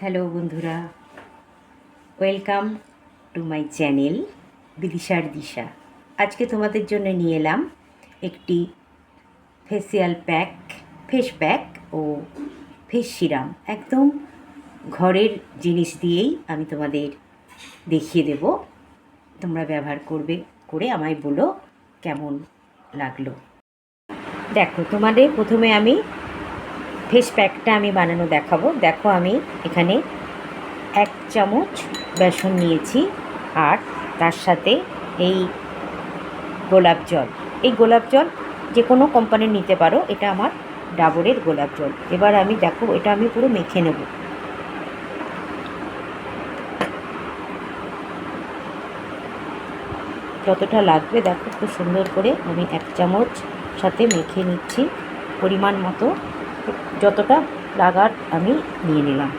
Hello বন্ধুরা, welcome to my channel বিদিশার দিশা। আজকে তোমাদের জন্য নিয়ে এলাম একটি ফেসিয়াল প্যাক, ফেস প্যাক ও ফেস সিরাম। একদম ঘরের জিনিস দিয়েই আমি তোমাদের দেখিয়ে দেব। তোমরা ব্যবহার করবে, করে আমায় বলো কেমন লাগল। দেখো, তোমাদের প্রথমে আমি ফেস প্যাকটা আমি বানানো দেখাবো। দেখো আমি এখানে এক চামচ বেসন নিয়েছি আর তার সাথে এই গোলাপ জল। এই গোলাপ জল যে কোনো কোম্পানির নিতে পারো, এটা আমার ডাবরের গোলাপ জল। এবার আমি দেখো, এটা আমি পুরো মেখে নেব। যতটা লাগবে, দেখো খুব সুন্দর করে আমি এক চামচ সাথে মেখে নিচ্ছি। পরিমাণ মতো যতটা লাগার আমি নিয়ে নিলাম।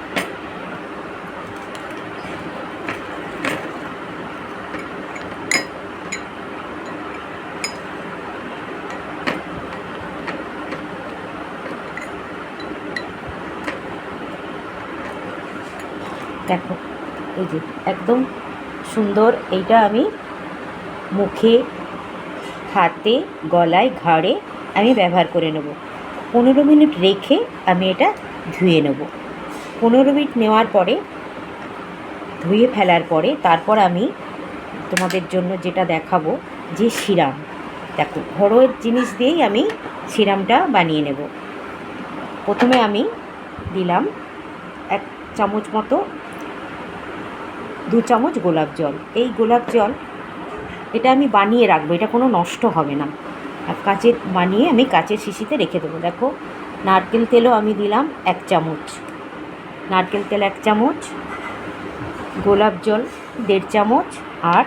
দেখো, এই যে একদম সুন্দর এইটা আমি মুখে, হাতে, গলায়, ঘাড়ে আমি ব্যবহার করে নেব। পনেরো মিনিট রেখে আমি এটা ধুয়ে নেব। পনেরো মিনিট নেওয়ার পরে, ধুয়ে ফেলার পরে তারপর আমি তোমাদের জন্য যেটা দেখাবো, যে সিরাম। দেখো, ঘরোয়া জিনিস দিয়েই আমি সিরামটা বানিয়ে নেব। প্রথমে আমি দিলাম এক চামচ মতো, দু চামচ গোলাপ জল। এই গোলাপ জল, এটা আমি বানিয়ে রাখব, এটা কোনো নষ্ট হবে না। আর কাচের বানিয়ে আমি কাঁচের শিশিতে রেখে দেবো। দেখো, নারকেল তেলও আমি দিলাম এক চামচ। নারকেল তেল এক চামচ, গোলাপ জল দেড় চামচ আর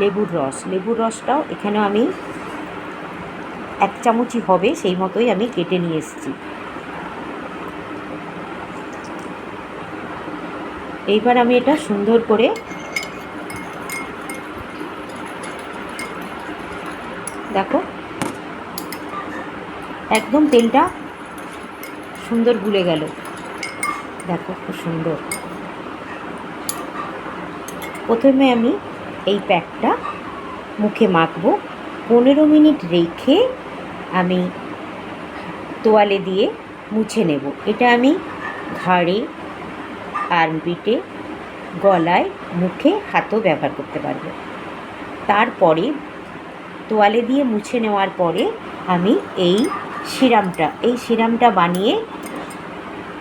লেবুর রস। লেবুর রসটাও এখানেও আমি এক চামচই হবে, সেই মতোই আমি কেটে নিয়ে এসেছি। এইবার আমি এটা সুন্দর করে দেখো একদম তেলটা সুন্দর গুলে গেল। দেখো খুব সুন্দর। প্রথমে আমি এই প্যাকটা মুখে মাখবো। পনেরো মিনিট রেখে আমি তোয়ালে দিয়ে মুছে নেব। এটা আমি ঘাড়ে, আর্মপিটে, গলায়, মুখে, হাতও ব্যবহার করতে পারব। তারপরে তোয়ালে দিয়ে মুছে নেওয়ার পরে আমি এই সিরামটা, এই সিরামটা বানিয়ে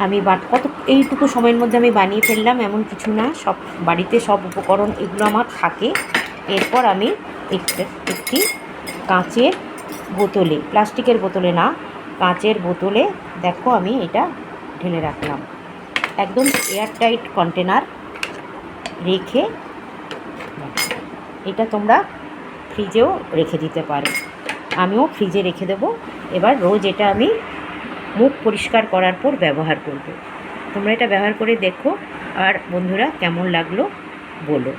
আমি বাট, কত, এইটুকু সময়ের মধ্যে আমি বানিয়ে ফেললাম, এমন কিছু না, সব বাড়িতে সব উপকরণ এগুলো আমার থাকে। এরপর আমি একটা, একটি কাঁচের বোতলে, প্লাস্টিকের বোতলে না, কাঁচের বোতলে দেখো আমি এটা ঢেলে রাখলাম। একদম এয়ারটাইট কন্টেনার রেখে, এটা তোমরা ফ্রিজেও রেখে দিতে পারো। আমিও ফ্রিজে রেখে দেবো। এবার রোজ এটা আমি মুখ পরিষ্কার করার পর ব্যবহার করব। তোমরা এটা ব্যবহার করে দেখো। আর বন্ধুরা, কেমন লাগল বলো।